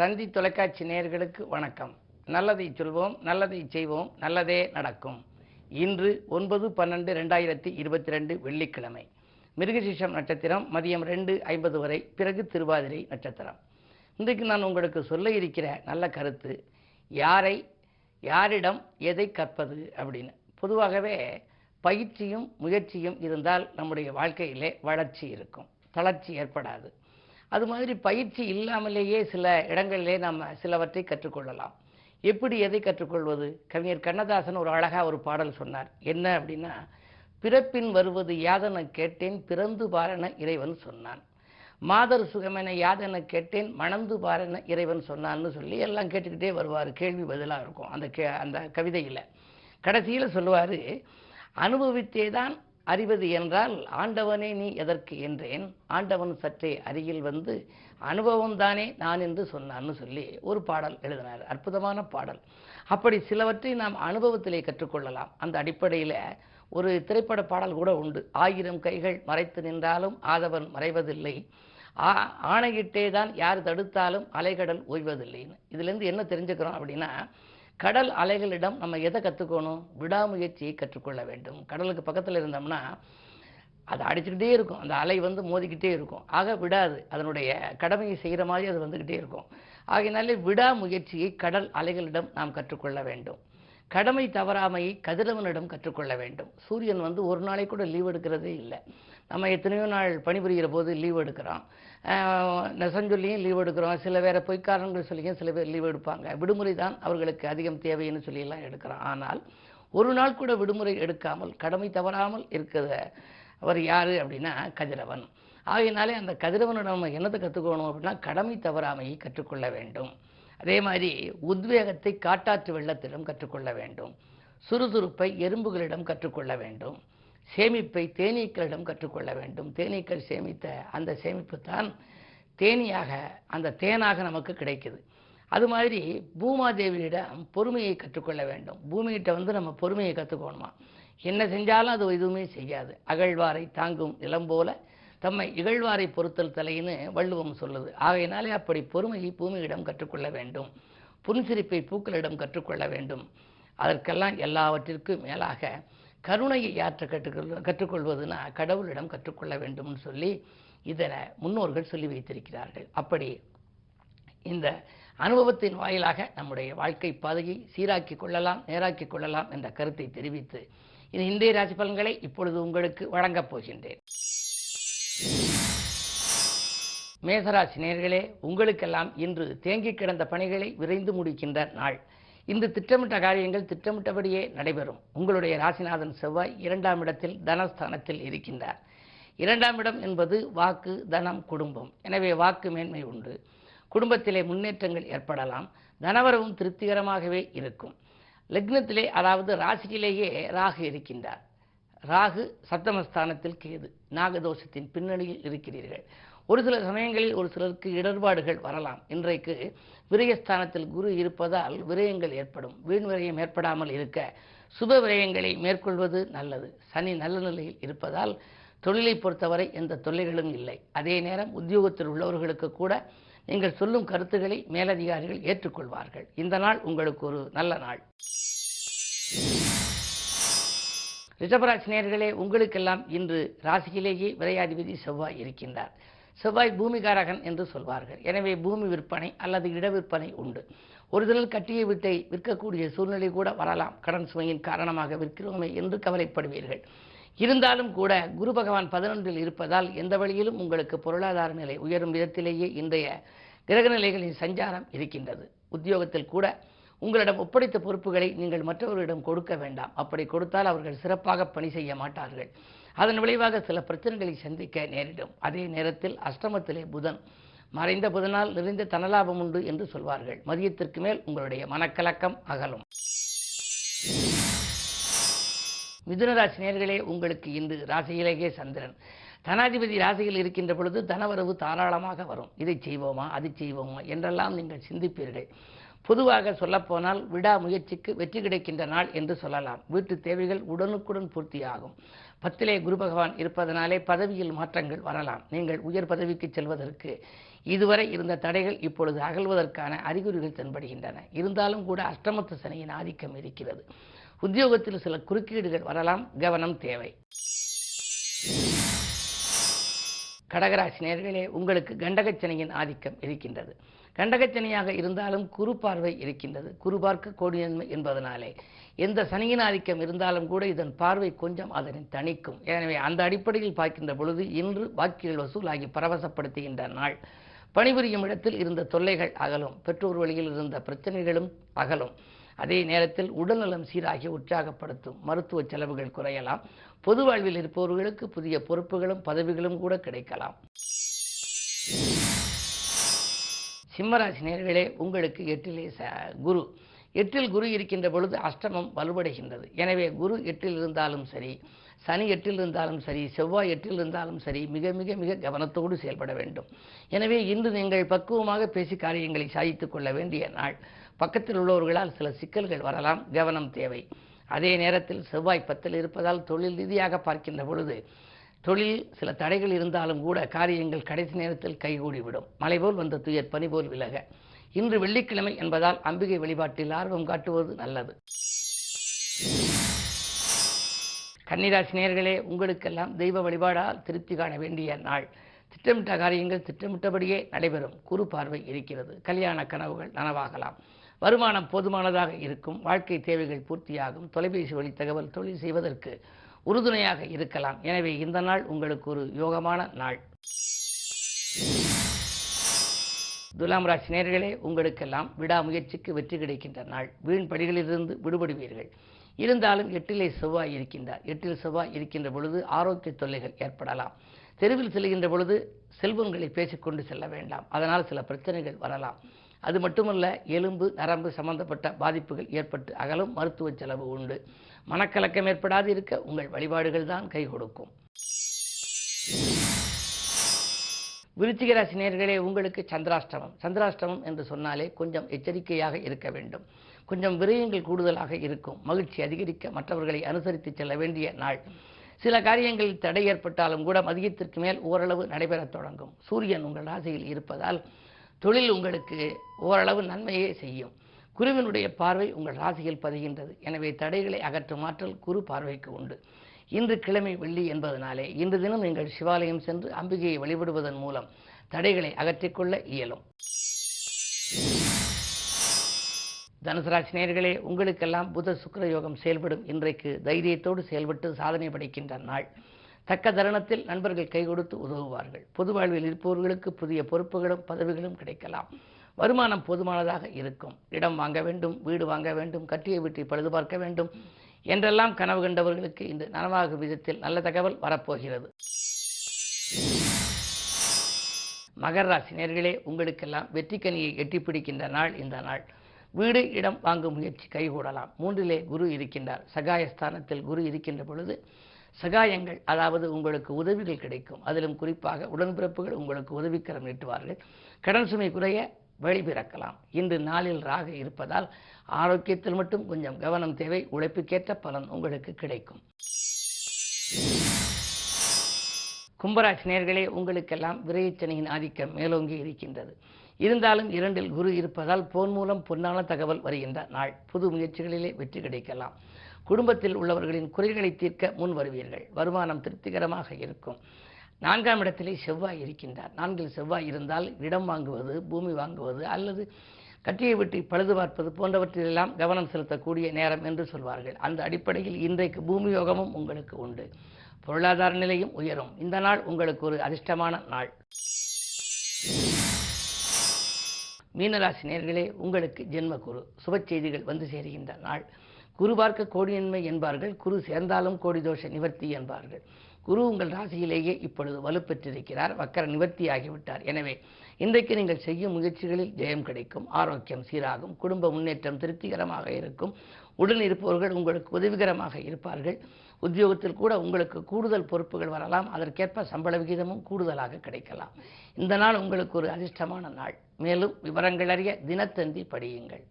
தந்தி தொலைக்காட்சி நேயர்களுக்கு வணக்கம். நல்லதை சொல்வோம் நல்லதை செய்வோம் நல்லதே நடக்கும். இன்று ஒன்பது பன்னெண்டு ரெண்டாயிரத்தி இருபத்தி ரெண்டு வெள்ளிக்கிழமை. மிருகசீஷம் நட்சத்திரம் மதியம் ரெண்டு ஐம்பது வரை பிறகு திருவாதிரை நட்சத்திரம். இன்றைக்கு நான் உங்களுக்கு சொல்ல இருக்கிற நல்ல கருத்து யாரை யாரிடம் எதை கற்பது அப்படின்னு. பொதுவாகவே பயிற்சியும் முயற்சியும் இருந்தால் நம்முடைய வாழ்க்கையிலே வளர்ச்சி இருக்கும் தளர்ச்சி ஏற்படாது. அது மாதிரி பயிற்சி இல்லாமலேயே சில இடங்களிலே நம்ம சிலவற்றை கற்றுக்கொள்ளலாம். எப்படி எதை கற்றுக்கொள்வது? கவிஞர் கண்ணதாசன் ஒரு அழகாக ஒரு பாடல் சொன்னார். என்ன அப்படின்னா பிறப்பின் வருவது யாதென கேட்டேன் பிறந்து பாரன இறைவன் சொன்னான். மாதர் சுகமென யாதென கேட்டேன் மணந்து பாரன இறைவன் சொன்னான்னு சொல்லி எல்லாம் கேட்டுக்கிட்டே வருவார். கேள்வி பதிலாக இருக்கும் அந்த கே அந்த கவிதையில். கடைசியில் சொல்லுவார் அனுபவித்தே தான் அறிவது என்றால் ஆண்டவனே நீ எதற்கு என்றேன். ஆண்டவன் சற்றே அருகில் வந்து அனுபவம் தானே நான் என்று சொன்னான்னு சொல்லி ஒரு பாடல் எழுதினார். அற்புதமான பாடல். அப்படி சிலவற்றை நாம் அனுபவத்திலே கற்றுக்கொள்ளலாம். அந்த அடிப்படையில் ஒரு திரைப்பட பாடல் கூட உண்டு. ஆயிரம் கைகள் மறைத்து நின்றாலும் ஆதவன் மறைவதில்லை. ஆ- ஆணையிட்டே தான் யார் தடுத்தாலும் அலைகடல் ஓய்வதில்லைன்னு. இதுலேருந்து என்ன தெரிஞ்சுக்கிறோம் அப்படின்னா கடல் அலைகளிடம் நம்ம எதை கற்றுக்கணும் விடாமுயற்சியை கற்றுக்கொள்ள வேண்டும். கடலுக்கு பக்கத்தில் இருந்தோம்னா அது அடிச்சுக்கிட்டே இருக்கும். அந்த அலை வந்து மோதிக்கிட்டே இருக்கும். ஆக விடாது. அதனுடைய கடமையை செய்கிற மாதிரி அது வந்துக்கிட்டே இருக்கும். ஆகையினாலே விடாமுயற்சியை கடல் அலைகளிடம் நாம் கற்றுக்கொள்ள வேண்டும். கடமை தவறாமையை கதிரவனிடம் கற்றுக்கொள்ள வேண்டும். சூரியன் வந்து ஒரு நாளை கூட லீவ் எடுக்கிறதே இல்லை. நம்ம எத்தனையோ நாள் பணிபுரிகிற போது லீவ் எடுக்கிறோம் நெசஞ்சொல்லியும் லீவ் எடுக்கிறோம். சில வேறு பொய்க்காரங்கள் சொல்லியும் சில பேர் லீவ் எடுப்பாங்க. விடுமுறை தான் அவர்களுக்கு அதிகம் தேவைன்னு சொல்லியெல்லாம் எடுக்கிறோம் ஆனால் ஒரு நாள் கூட விடுமுறை எடுக்காமல் கடமை தவறாமல் இருக்கிற அவர் யார் அப்படின்னா கதிரவன். ஆகையினாலே அந்த கதிரவனிடம் நம்ம என்னத்தை கற்றுக்கணும் அப்படின்னா கடமை தவறாமையை கற்றுக்கொள்ள வேண்டும். அதே மாதிரி உத்வேகத்தை காட்டாற்று வெள்ளத்திடம் கற்றுக்கொள்ள வேண்டும். சுறுசுறுப்பை எறும்புகளிடம் கற்றுக்கொள்ள வேண்டும். சேமிப்பை தேனீக்களிடம் கற்றுக்கொள்ள வேண்டும். தேனீக்கள் சேமித்த அந்த சேமிப்பு தான் தேனியாக அந்த தேனாக நமக்கு கிடைக்குது. அது மாதிரி பூமாதேவியிடம் பொறுமையை கற்றுக்கொள்ள வேண்டும். பூமிகிட்ட வந்து நம்ம பொறுமையை கற்றுக்கணுமா என்ன செஞ்சாலும் அது எதுவுமே செய்யாது. அகழ்வாரை தாங்கும் நிலம் போல தம்மை இகழ்வாரை பொறுத்தல் தலைன்னு வள்ளுவம் சொல்லுது. ஆகையினாலே அப்படி பொறுமையை பூமியிடம் கற்றுக்கொள்ள வேண்டும். புன்சிரிப்பை பூக்களிடம் கற்றுக்கொள்ள வேண்டும். அதற்கெல்லாம் எல்லாவற்றிற்கும் மேலாக கருணையை யாற்ற கற்றுக்கொள் கற்றுக்கொள்வதுனா கடவுளிடம் கற்றுக்கொள்ள வேண்டும்னு சொல்லி இதனை முன்னோர்கள் சொல்லி வைத்திருக்கிறார்கள். அப்படி இந்த அனுபவத்தின் வாயிலாக நம்முடைய வாழ்க்கை பாதையை சீராக்கி கொள்ளலாம் நேராக்கி கொள்ளலாம் என்ற கருத்தை தெரிவித்து இது இந்திய ராசி பலன்களை இப்பொழுது உங்களுக்கு வழங்கப் போகின்றேன். மேசராசி நேர்களே உங்களுக்கெல்லாம் இன்று தேங்கி கிடந்த பணிகளை விரைந்து முடிக்கின்ற நாள். இன்று திட்டமிட்ட காரியங்கள் திட்டமிட்டபடியே நடைபெறும். உங்களுடைய ராசிநாதன் செவ்வாய் இரண்டாம் இடத்தில் தனஸ்தானத்தில் இருக்கின்றார். இரண்டாம் இடம் என்பது வாக்கு தனம் குடும்பம். எனவே வாக்கு மேன்மை உண்டு. குடும்பத்திலே முன்னேற்றங்கள் ஏற்படலாம். தனவரவும் திருப்திகரமாகவே இருக்கும். லக்னத்திலே அதாவது ராசியிலேயே ராகு இருக்கின்றார். ராகு சப்தமஸ்தானத்தில் கேது நாகதோஷத்தின் பின்னணியில் இருக்கிறீர்கள். ஒரு சில சமயங்களில் ஒரு சிலருக்கு இடர்பாடுகள் வரலாம். இன்றைக்கு விரயஸ்தானத்தில் குரு இருப்பதால் விரயங்கள் ஏற்படும். வீண் விரயம் ஏற்படாமல் இருக்க சுப விரயங்களை மேற்கொள்வது நல்லது. சனி நல்ல நிலையில் இருப்பதால் தொழிலை பொறுத்தவரை எந்த தொல்லைகளும் இல்லை. அதே நேரம் உத்தியோகத்தில் உள்ளவர்களுக்கு கூட நீங்கள் சொல்லும் கருத்துக்களை மேலதிகாரிகள் ஏற்றுக்கொள்வார்கள். இந்த நாள் உங்களுக்கு ஒரு நல்ல நாள். ரிஷபராசி நேர்களே உங்களுக்கெல்லாம் இன்று ராசியிலேயே விரையாதிபதி செவ்வாய் இருக்கின்றார். செவ்வாய் பூமிகாரகன் என்று சொல்வார்கள். எனவே பூமி விற்பனை அல்லது இட விற்பனை உண்டு. ஒரு தினம் கட்டிய வீட்டை விற்கக்கூடிய சூழ்நிலை கூட வரலாம். கடன் சுமையின் காரணமாக விற்கிறோமே என்று கவலைப்படுவீர்கள். இருந்தாலும் கூட குரு பகவான் பதினொன்றில் இருப்பதால் எந்த வழியிலும் உங்களுக்கு பொருளாதார நிலை உயரும் விதத்திலேயே இன்றைய கிரக நிலைகளின் சஞ்சாரம் இருக்கின்றது. உத்தியோகத்தில் கூட உங்களிடம் ஒப்படைத்த பொறுப்புகளை நீங்கள் மற்றவர்களிடம் கொடுக்க வேண்டாம். அப்படி கொடுத்தால் அவர்கள் சிறப்பாக பணி செய்ய மாட்டார்கள். அதன் விளைவாக சில பிரச்சனைகளை சந்திக்க நேரிடும். அதே நேரத்தில் அஷ்டமத்திலே புதன். மறைந்த புதனால் நிறைந்த தனலாபம் உண்டு என்று சொல்வார்கள். மதியத்திற்கு மேல் உங்களுடைய மனக்கலக்கம் அகலும். மிதுனராசி நேர்களே உங்களுக்கு இன்று ராசியிலேயே சந்திரன். தனாதிபதி ராசியில் இருக்கின்ற பொழுது தனவரவு தாராளமாக வரும். இதை செய்வோமா அதை செய்வோமா என்றெல்லாம் நீங்கள் சிந்திப்பீர்கள். பொதுவாக சொல்லப்போனால் விடா முயற்சிக்கு வெற்றி கிடைக்கின்ற நாள் என்று சொல்லலாம். வீட்டு தேவைகள் உடனுக்குடன் பூர்த்தியாகும். பத்திலே குரு பகவான் இருப்பதனாலே பதவியில் மாற்றங்கள் வரலாம். நீங்கள் உயர் பதவிக்கு செல்வதற்கு இதுவரை இருந்த தடைகள் இப்பொழுது அகல்வதற்கான அறிகுறிகள் தென்படுகின்றன. இருந்தாலும் கூட அஷ்டமத்து சனியின் ஆதிக்கம் இருக்கிறது. உத்தியோகத்தில் சில குறுக்கீடுகள் வரலாம். கவனம் தேவை. கடகராசி நேர்களே உங்களுக்கு கண்டகச்சனையின் ஆதிக்கம் இருக்கின்றது. கண்டகச்சனையாக இருந்தாலும் குரு பார்வை இருக்கின்றது. குறு பார்க்க கோடியன்மை என்பதனாலே எந்த சனியின் ஆதிக்கம் இருந்தாலும் கூட இதன் பார்வை கொஞ்சம் அதனை தணிக்கும். எனவே அந்த அடிப்படையில் பார்க்கின்ற பொழுது இன்று வாக்கியல் வசூலாகி பரவசப்படுத்துகின்ற நாள். பணிபுரியும் இடத்தில் இருந்த தொல்லைகள் அகலும். பெற்றோர் வழியில் இருந்த பிரச்சனைகளும் அகலும். அதே நேரத்தில் உடல்நலம் சீராகி உற்சாகப்படுத்தும் மருத்துவ செலவுகள் குறையலாம். பொது வாழ்வில் இருப்பவர்களுக்கு புதிய பொறுப்புகளும் பதவிகளும் கூட கிடைக்கலாம். சிம்மராசி நேர்களே உங்களுக்கு எட்டிலே ச குரு. எட்டில் குரு இருக்கின்ற பொழுது அஷ்டமம் வலுவடைகின்றது. எனவே குரு எட்டில் இருந்தாலும் சரி சனி எட்டில் இருந்தாலும் சரி செவ்வாய் எட்டில் இருந்தாலும் சரி மிக மிக மிக கவனத்தோடு செயல்பட வேண்டும். எனவே இன்று நீங்கள் பக்குவமாக பேசி காரியங்களை சாதித்துக் கொள்ள வேண்டிய நாள். பக்கத்தில் உள்ளவர்களால் சில சிக்கல்கள் வரலாம் கவனம் தேவை. அதே நேரத்தில் செவ்வாய் பத்தில் இருப்பதால் தொழில் ரீதியாக பார்க்கின்ற பொழுது தொழில் சில தடைகள் இருந்தாலும் கூட காரியங்கள் கடைசி நேரத்தில் கைகூடிவிடும். மலை போல் வந்த துயர் பனி போல் விலக. இன்று வெள்ளிக்கிழமை என்பதால் அம்பிகை வழிபாட்டில் ஆர்வம் காட்டுவது நல்லது. கன்னிராசி நேர்களே உங்களுக்கெல்லாம் தெய்வ வழிபாடால் திருப்தி காண வேண்டிய நாள். திட்டமிட்ட காரியங்கள் திட்டமிட்டபடியே நடைபெறும். குறு பார்வை இருக்கிறது. கல்யாண கனவுகள் நனவாகலாம். வருமானம் போதுமானதாக இருக்கும். வாழ்க்கை தேவைகள் பூர்த்தியாகும். தொலைபேசி வழி தகவல் தொழில் செய்வதற்கு உறுதுணையாக இருக்கலாம். எனவே இந்த நாள் உங்களுக்கு ஒரு யோகமான நாள். துலாம் ராசி நேர்களே உங்களுக்கெல்லாம் விடாமுயற்சிக்கு வெற்றி கிடைக்கின்ற நாள். வீண் படிகளிலிருந்து விடுபடுவீர்கள். இருந்தாலும் எட்டிலே செவ்வாய் இருக்கின்றார். எட்டில் செவ்வாய் இருக்கின்ற பொழுது ஆரோக்கிய தொல்லைகள் ஏற்படலாம். தெருவில் செல்கின்ற பொழுது செல்வங்களை பேசிக்கொண்டு செல்ல வேண்டாம். அதனால் சில பிரச்சனைகள் வரலாம். அது மட்டுமல்ல எலும்பு நரம்பு சம்பந்தப்பட்ட பாதிப்புகள் ஏற்பட்டு அகலும் மருத்துவ செலவு உண்டு. மனக்கலக்கம் ஏற்படாது இருக்க உங்கள் வழிபாடுகள் தான் கை கொடுக்கும். விருச்சிக ராசி நேர்களே உங்களுக்கு சந்திராஷ்டமம். சந்திராஷ்டமம் என்று சொன்னாலே கொஞ்சம் எச்சரிக்கையாக இருக்க வேண்டும். கொஞ்சம் விரயங்கள் கூடுதலாக இருக்கும். மகிழ்ச்சி அதிகரிக்க மற்றவர்களை அனுசரித்து செல்ல வேண்டிய நாள். சில காரியங்களில் தடை ஏற்பட்டாலும் கூட மதியத்திற்கு மேல் ஓரளவு நடைபெறத் தொடங்கும். சூரியன் உங்கள் ராசியில் இருப்பதால் தொழில் உங்களுக்கு ஓரளவு நன்மையே செய்யும். குருவினுடைய பார்வை உங்கள் ராசியில் பதிகின்றது. எனவே தடைகளை அகற்றும் ஆற்றல் குரு பார்வைக்கு உண்டு. இன்று கிழமை வெள்ளி என்பதனாலே இன்று தினம் நீங்கள் சிவாலயம் சென்று அம்பிகையை வழிபடுவதன் மூலம் தடைகளை அகற்றிக்கொள்ள இயலும். தனுசராசி நேர்களே உங்களுக்கெல்லாம் புத சுக்கர யோகம் செயல்படும். இன்றைக்கு தைரியத்தோடு செயல்பட்டு சாதனை படைக்கின்ற நாள். தக்க தருணத்தில் நண்பர்கள் கை கொடுத்து உதவுவார்கள். பொது வாழ்வில் இருப்பவர்களுக்கு புதிய பொறுப்புகளும் பதவிகளும் கிடைக்கலாம். வருமானம் போதுமானதாக இருக்கும். இடம் வாங்க வேண்டும் வீடு வாங்க வேண்டும் கட்டிய வீட்டை பழுது பார்க்க வேண்டும் என்றெல்லாம் கனவு கண்டவர்களுக்கு இன்று நனவாகும் விதத்தில் நல்ல தகவல் வரப்போகிறது. மகர ராசி நேர்களே உங்களுக்கெல்லாம் வெற்றிக்கனியை எட்டி பிடிக்கின்ற நாள் இந்த நாள். வீடு இடம் வாங்கும் முயற்சி கைகூடலாம். மூன்றிலே குரு இருக்கின்றார். சகாயஸ்தானத்தில் குரு இருக்கின்ற பொழுது சகாயங்கள் அதாவது உங்களுக்கு உதவிகள் கிடைக்கும். அதிலும் குறிப்பாக உடன்பிறப்புகள் உங்களுக்கு உதவிக்கரம் நீட்டுவார்கள். கடன் சுமை குறைய வழி பிறக்கலாம். இன்று நாளில் ராக இருப்பதால் ஆரோக்கியத்தில் மட்டும் கொஞ்சம் கவனம் தேவை. உழைப்புக்கேற்ற பலன் உங்களுக்கு கிடைக்கும். கும்பராசி நேர்களே உங்களுக்கெல்லாம் விரைச்சனையின் ஆதிக்கம் மேலோங்கி இருக்கின்றது. இருந்தாலும் இரண்டில் குரு இருப்பதால் போன் மூலம் பொன்னான தகவல் வருகின்ற நாள். புது முயற்சிகளிலே வெற்றி கிடைக்கலாம். குடும்பத்தில் உள்ளவர்களின் குறைகளை தீர்க்க முன் வருவீர்கள். வருமானம் திருப்திகரமாக இருக்கும். நான்காம் இடத்திலே செவ்வாய் இருக்கின்றார். நான்கில் செவ்வாய் இருந்தால் இடம் வாங்குவது பூமி வாங்குவது அல்லது கட்டியை விட்டு பழுது பார்ப்பது போன்றவற்றிலெல்லாம் கவனம் செலுத்தக்கூடிய நேரம் என்று சொல்வார்கள். அந்த அடிப்படையில் இன்றைக்கு பூமி யோகமும் உங்களுக்கு உண்டு. பொருளாதார நிலையும் உயரும். இந்த நாள் உங்களுக்கு ஒரு அதிர்ஷ்டமான நாள். மீனராசி நேர்களே உங்களுக்கு ஜென்ம குரு சுப செய்திகள் வந்து சேருகின்ற நாள். குரு பார்க்க கோடியன்மை என்பார்கள் குரு சேர்ந்தாலும் கோடி தோஷ நிவர்த்தி என்பார்கள். குரு உங்கள் ராசியிலேயே இப்பொழுது வலுப்பெற்றிருக்கிறார் வக்கர நிவர்த்தி ஆகிவிட்டார். எனவே இன்றைக்கு நீங்கள் செய்யும் முயற்சிகளில் ஜெயம் கிடைக்கும் ஆரோக்கியம் சீராகும் குடும்ப முன்னேற்றம் திருப்திகரமாக இருக்கும் உடன் இருப்பவர்கள் உங்களுக்கு உதவிகரமாக இருப்பார்கள். உத்தியோகத்தில் கூட உங்களுக்கு கூடுதல் பொறுப்புகள் வரலாம். அதற்கேற்ப சம்பள விகிதமும் கூடுதலாக கிடைக்கலாம். இந்த நாள் உங்களுக்கு ஒரு அதிர்ஷ்டமான நாள். மேலும் விவரங்கள் அறிய தினத்தந்தி படியுங்கள்.